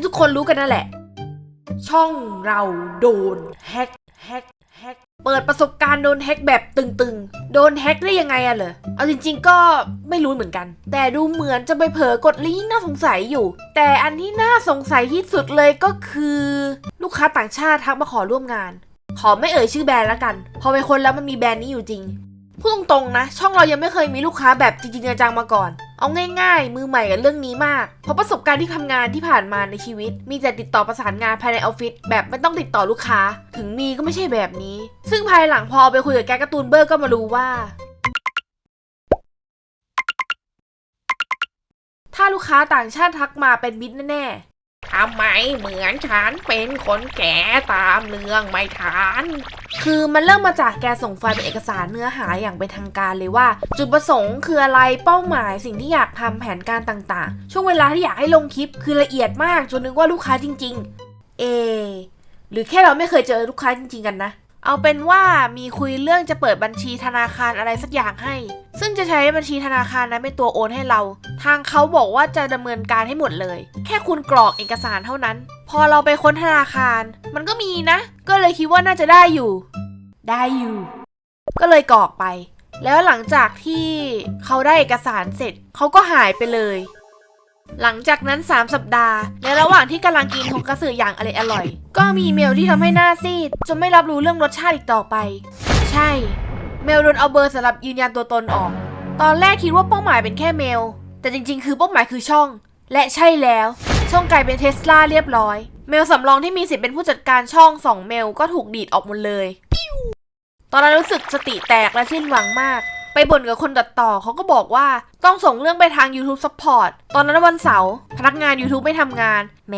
ที่ทุกคนรู้กันนั่นแหละ ช่องเราโดนแฮกแฮกแฮกเปิดประสบการณ์โดนแฮกแบบตึงๆ โดนแฮกได้ยังไงอะเหรอ เอาจริง ๆ ก็ไม่รู้เหมือนกัน แต่ดูเหมือนจะไปเผลอกดลิงก์น่าสงสัยอยู่ แต่อันที่น่าสงสัยที่สุดเลยก็คือ ลูกค้าต่างชาติทักมาขอร่วมงาน ขอไม่เอ่ยชื่อแบรนด์แล้วกัน พอไปคนแล้วมันมีแบรนด์นี้อยู่จริง พูดตรงๆนะ ช่องเรายังไม่เคยมีลูกค้าแบบจริงๆจังๆมาก่อน เอาง่ายๆ มือใหม่กับเรื่องนี้มาก เพราะประสบการณ์ที่ทำงานที่ผ่านมาในชีวิต มีแต่ติดต่อประสานงานภายในออฟฟิศแบบไม่ต้องติดต่อลูกค้า ถึงมีก็ไม่ใช่แบบนี้ ซึ่งภายหลังพอไปคุยกับแกการ์ตูนเบอร์ก็มารู้ว่าถ้าลูกค้าต่างชาติทักมาเป็นมิตรแน่ๆทำไมเหมือนฉันเป็นคนแก่ตามเรื่องไม่ทัน คือมันเริ่มมาจากแกส่งไฟล์เป็นเอกสารเนื้อหาอย่างเป็นทางการเลยว่า จุดประสงค์คืออะไรเป้าหมายสิ่งที่อยากทำแผนการต่างๆ ช่วงเวลาที่อยากให้ลงคลิปคือละเอียดมากจนนึกว่าลูกค้าจริง ๆ เอ หรือแค่เราไม่เคยเจอลูกค้าจริง ๆ กันนะเอาเป็นว่ามีคุยเรื่องจะเปิดบัญชีธนาคารอะไรสักอย่างให้ ซึ่งจะใช้บัญชีธนาคารนั้นเป็นตัวโอนให้เรา ทางเขาบอกว่าจะดำเนินการให้หมดเลย แค่คุณกรอกเอกสารเท่านั้น พอเราไปค้นธนาคาร มันก็มีนะ ก็เลยคิดว่าน่าจะได้อยู่ ได้อยู่ ก็เลยกรอกไป แล้วหลังจากที่เขาได้เอกสารเสร็จเขาก็หายไปเลยหลังจากนั้น 3 สัปดาห์ และระหว่างที่กำลังกินทงกระสืออย่างอร่อยอร่อย ก็มีอีเมลที่ทำให้หน้าซีดจนไม่รับรู้เรื่องรสชาติอีกต่อไป ใช่ เมลโดนเอาเบอร์สำหรับยืนยันตัวตนออก ตอนแรกคิดว่าเป้าหมายเป็นแค่เมล แต่จริงๆ คือเป้าหมายคือช่อง และใช่แล้ว ช่องกลายเป็นเทสลาเรียบร้อย เมลสำรองที่มีสิทธิ์เป็นผู้จัดการช่องสองเมลก็ถูกดีดออกหมดเลย ตอนนั้นรู้สึกสติแตกและสิ้นหวังมาก ไปบ่นกับคนตัดต่อเขาก็บอกว่าต้องส่งเรื่องไปทาง YouTube Support ตอนนั้นวันเสาร์พนักงาน YouTube ไม่ทำงาน แหม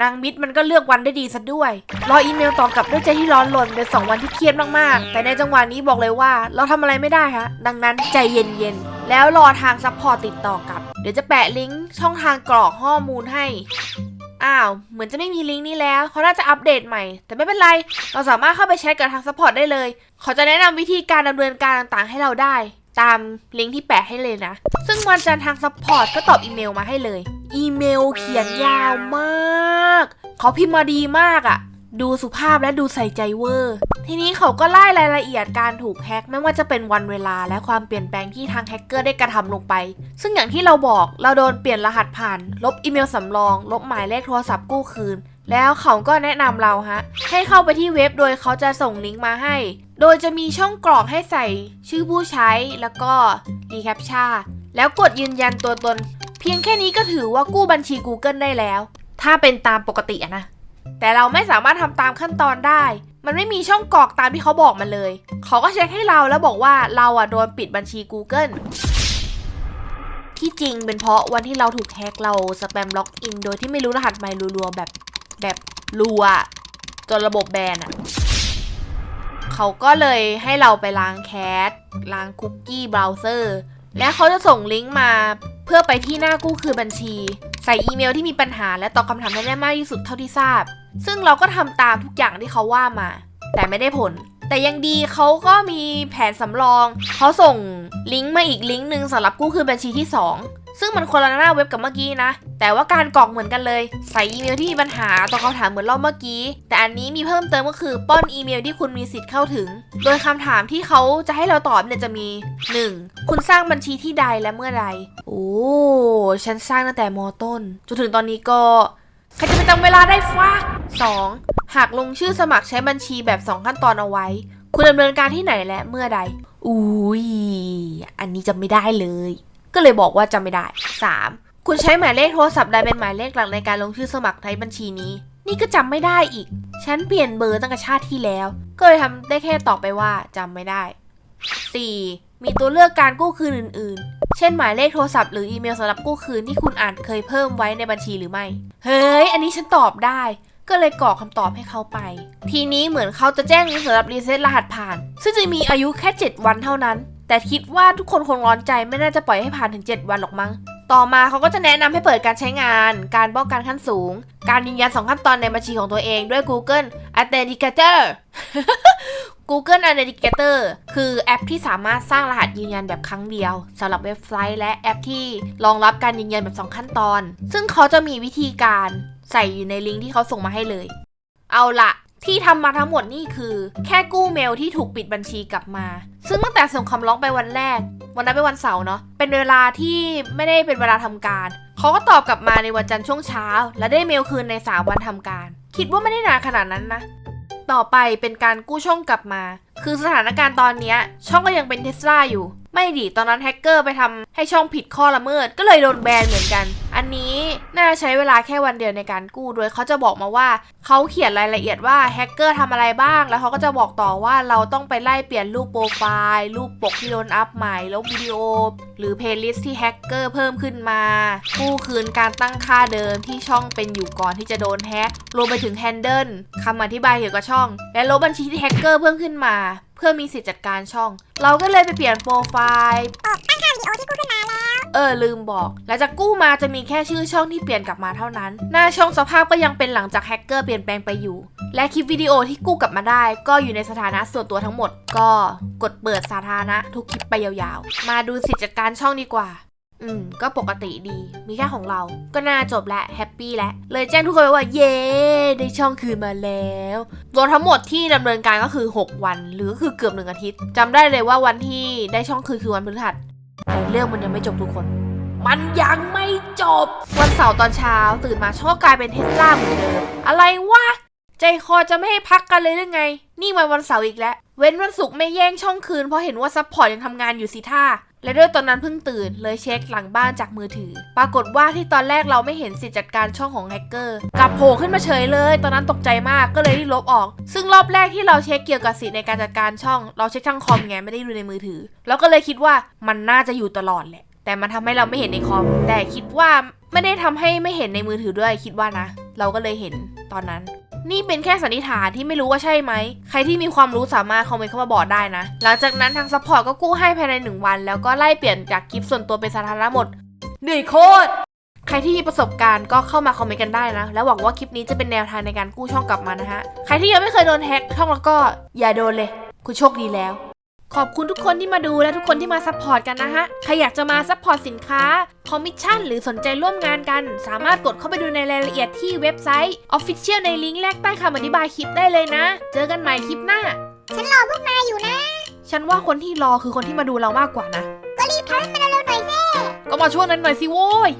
นางมิดมันก็เลือกวันได้ดีซะด้วย รออีเมลตอบกลับด้วยใจที่ร้อนรนเป็นสองวันที่เครียดมากๆ แต่ในจังหวะนี้บอกเลยว่า เราทำอะไรไม่ได้ฮะ ดังนั้นใจเย็นๆ แล้วรอทางซัพพอร์ตติดต่อกลับ เดี๋ยวจะแปะลิงก์ช่องทางกรอกข้อมูลให้ อ้าว เหมือนจะไม่มีลิงก์นี้แล้ว เขาน่าจะอัปเดตใหม่ แต่ไม่เป็นไร เราสามารถเข้าไปแชทกับทางซัพพอร์ตได้เลย เขาจะแนะนำวิธีการดำเนินการต่างๆ ให้เราได้ ตามลิงก์ที่แปะให้เลยนะ ซึ่งวันจันทร์ทางซัพพอร์ตก็ตอบอีเมลมาให้เลย อีเมลเขียนยาวมาก เขาพิมพ์มาดีมากอะ่ะ ดูสุภาพและดูใส่ใจเวอร์ ทีนี้เขาก็ไล่รายละเอียดการถูกแฮ็กไม่ว่าจะเป็นวันเวลาและความเปลี่ยนแปลงที่ทางแฮกเกอร์ได้กระทำลงไป ซึ่งอย่างที่เราบอกเราโดนเปลี่ยนรหัสผ่าน ลบอีเมลสำรอง ลบหมายเลขโทรศัพท์กู้คืน แล้วเขาก็แนะนำเราฮะ ให้เข้าไปที่เว็บโดยเขาจะส่งลิงก์มาให้ โดยจะมีช่องกรอกให้ใส่ชื่อผู้ใช้แล้วก็รีแคปชั่นแล้วกดยืนยันตัวตน เพียงแค่นี้ก็ถือว่ากู้บัญชี Google ได้แล้ว ถ้าเป็นตามปกติอะนะ แต่เราไม่สามารถทำตามขั้นตอนได้ มันไม่มีช่องกรอกตามที่เขาบอกมาเลย เขาก็เช็คให้เราแล้วบอกว่าเราอะโดนปิดบัญชี Google ที่จริงเป็นเพราะวันที่เราถูกแฮกเราสแปมล็อกอินโดยที่ไม่รู้รหัสไมล์รัวๆแบบแบบรัวจนระบบแบนอะเขาก็เลยให้เราไปล้างแคชล้างคุกกี้เบราว์เซอร์ และเขาจะส่งลิงก์มาเพื่อไปที่หน้ากู้คืนบัญชี ใส่อีเมลที่มีปัญหาและตอบคำถามให้ได้มากที่สุดเท่าที่ทราบ ซึ่งเราก็ทำตามทุกอย่างที่เขาว่ามา แต่ไม่ได้ผล แต่ยังดีเขาก็มีแผนสำรอง เขาส่งลิงก์มาอีกลิงก์หนึ่งสำหรับกู้คืนบัญชีที่ 2 ซึ่งมันคนละหน้าเว็บกับเมื่อกี้นะ แต่ว่าการกรอกเหมือนกันเลย ใส่อีเมลที่มีปัญหาตอบคำถามเหมือนรอบเมื่อกี้ แต่อันนี้มีเพิ่มเติมก็คือป้อนอีเมลที่คุณมีสิทธิ์เข้าถึง โดยคำถามที่เขาจะให้เราตอบเนี่ยจะมี 1. คุณสร้างบัญชีที่ใดและเมื่อใดโอ้ฉันสร้างตั้งแต่มต้น จนถึงตอนนี้ก็ใครจะไปจำเวลาได้ฟ้า 2. หากลงชื่อสมัครใช้บัญชีแบบ 2 ขั้นตอนเอาไว้ คุณดำเนินการที่ไหนและเมื่อใด อุ้ย อันนี้จำไม่ได้เลย ก็เลยบอกว่าจำไม่ได้ 3. คุณใช้หมายเลขโทรศัพท์ใดเป็นหมายเลขหลักในการลงชื่อสมัครในบัญชีนี้ นี่ก็จำไม่ได้อีก ฉันเปลี่ยนเบอร์ตั้งแต่ชาติที่แล้ว ก็เลยทำได้แค่ตอบไปว่าจำไม่ได้ 4. มีตัวเลือกการกู้คืนอื่น ๆ เช่นหมายเลขโทรศัพท์หรืออีเมลสำหรับกู้คืนที่คุณอาจเคยเพิ่มไว้ในบัญชีหรือไม่ เฮ้ย อันนี้ฉันตอบได้ ก็เลยกรอกคำตอบให้เขาไป ทีนี้เหมือนเขาจะแจ้งลิงก์สำหรับรีเซ็ตรหัสผ่าน ซึ่งจะมีอายุแค่ 7 วันเท่านั้น แต่คิดว่าทุกคนคงร้อนใจไม่น่าจะปล่อยให้ผ่านถึง 7 วันหรอกมั้ง ต่อมาเขาก็จะแนะนำให้เปิดการใช้งาน การป้องกันขั้นสูง การยืนยันสองขั้นตอนในบัญชีของตัวเองด้วย Google Authenticator Google Authenticator คือแอปที่สามารถสร้างรหัสยืนยันแบบครั้งเดียวสำหรับเว็บไซต์และแอปที่รองรับการยืนยันแบบ 2 ขั้นตอน ซึ่งเขาจะมีวิธีการใส่อยู่ในลิงก์ที่เขาส่งมาให้เลย เอาละ ที่ทำมาทั้งหมดนี่คือ แค่กู้เมลที่ถูกปิดบัญชีกลับมา ซึ่งตั้งแต่ส่งคำร้องไปวันแรก วันนั้นเป็นวันเสาร์เนาะเป็นเวลาที่ไม่ได้เป็นเวลาทำการเขาก็ตอบกลับมาในวันจันทร์ช่วงเช้า และได้เมลคืนใน3วันทำการ คิดว่าไม่ได้นานขนาดนั้นนะต่อไปเป็นการกู้ช่องกลับมา คือสถานการณ์ตอนนี้ช่องก็ยังเป็นเทสลาอยู่ ไม่ดิตอนนั้นแฮกเกอร์ไปทำให้ช่องผิดข้อละเมิดก็เลยโดนแบนเหมือนกัน อันนี้น่าใช้เวลาแค่วันเดียวในการกู้โดยเขาจะบอกมาว่าเขาเขียนรายละเอียดว่าแฮกเกอร์ทำอะไรบ้าง แล้วเขาก็จะบอกต่อว่าเราต้องไปไล่เปลี่ยนรูปโปรไฟล์รูปปกที่โดนอัพใหม่แล้ววิดีโอ หรือเพลย์ลิสต์ที่แฮกเกอร์เพิ่มขึ้นมา กู้คืนการตั้งค่าเดิมที่ช่องเป็นอยู่ก่อนที่จะโดนแฮกรวมไปถึงแฮนเดิลคำอธิบายเกี่ยวกับช่อง และลบบัญชีที่แฮกเกอร์เพิ่มขึ้นมา เพื่อมีสิทธิ์จัดการช่อง เราก็เลยไปเปลี่ยนโปรไฟล์ ออลืมบอกหลังจากกู้มาจะมีแค่ชื่อช่องที่เปลี่ยนกลับมาเท่านั้น หน้าช่องสภาพก็ยังเป็นหลังจากแฮกเกอร์เปลี่ยนแปลงไปอยู่ และคลิปวิดีโอที่กู้กลับมาได้ ก็อยู่ในสถานะส่วนตัวทั้งหมด ก็กดเปิดสาธารณะทุกคลิปไปยาวๆ มาดูสิทธิจัดการช่องดีกว่าอืม ก็ปกติดี มีแค่ของเรา ก็น่าจบและแฮปปี้แล้ว เลยแจ้งทุกคนไปว่า เย้ได้ช่องคืนมาแล้วรวมทั้งหมดที่ดำเนินการก็คือ 6 วัน หรือก็คือเกือบหนึ่งอาทิตย์จำได้เลยว่าวันที่ได้ช่องคืนคือวันพฤหัส แต่เรื่องมันยังไม่จบทุกคน มันยังไม่จบ วันเสาร์ตอนเช้า ตื่นมาช่องกลายเป็นเทสลาเหมือนเดิม อะไรวะ ใจคอจะไม่ให้พักกันเลยหรือไง นี่มันวันเสาร์อีกแล้ว เว้นวันศุกร์ไม่แย่งช่องคืนเพราะเห็นว่าซัพพอร์ตยังทำงานอยู่สิท่า และด้วยตอนนั้นเพิ่งตื่นเลยเช็คหลังบ้านจากมือถือ ปรากฏว่าที่ตอนแรกเราไม่เห็นสิทธิจัดการช่องของแฮกเกอร์กลับโผล่ขึ้นมาเฉยเลย ตอนนั้นตกใจมากก็เลยรีบลบออก ซึ่งรอบแรกที่เราเช็คเกี่ยวกับสิทธิในการจัดการช่อง เราเช็คทางคอมไงไม่ได้ดูในมือถือแล้วก็เลยคิดว่ามันน่าจะอยู่ตลอดแหละ แต่มันทำให้เราไม่เห็นในคอม แต่คิดว่าไม่ได้ทำให้ไม่เห็นในมือถือด้วยคิดว่านะ เราก็เลยเห็นตอนนั้น นี่เป็นแค่สันนิษฐานที่ไม่รู้ว่าใช่ไหม ใครที่มีความรู้สามารถคอมเมนต์เข้ามาบอกได้นะ หลังจากนั้นทางซัพพอร์ตก็กู้ให้ภายในหนึ่งวัน แล้วก็ไล่เปลี่ยนจากคลิปส่วนตัวเป็นสาธารณะหมดเหนื่อยโคตร ใครที่มีประสบการณ์ก็เข้ามาคอมเมนต์กันได้นะ แล้วหวังว่าคลิปนี้จะเป็นแนวทางในการกู้ช่องกลับมานะฮะ ใครที่ยังไม่เคยโดนแฮ็กช่องแล้วก็อย่าโดนเลย คุณโชคดีแล้ว ขอบคุณทุกคนที่มาดูและทุกคนที่มาซัพพอร์ตกันนะฮะ ใครอยากจะมาซัพพอร์ตสินค้า คอมมิชชั่นหรือสนใจร่วมงานกัน สามารถกดเข้าไปดูในรายละเอียดที่เว็บไซต์ Official ในลิงก์แรกใต้คำอธิบายคลิปได้เลยนะ เจอกันใหม่คลิปหน้า ฉันรอพวกนายอยู่นะ ฉันว่าคนที่รอคือคนที่มาดูเรามากกว่านะ ก็รีบทำให้มันเร็วๆหน่อยสิก็มาช่วงนั้นหน่อยสิโว้ย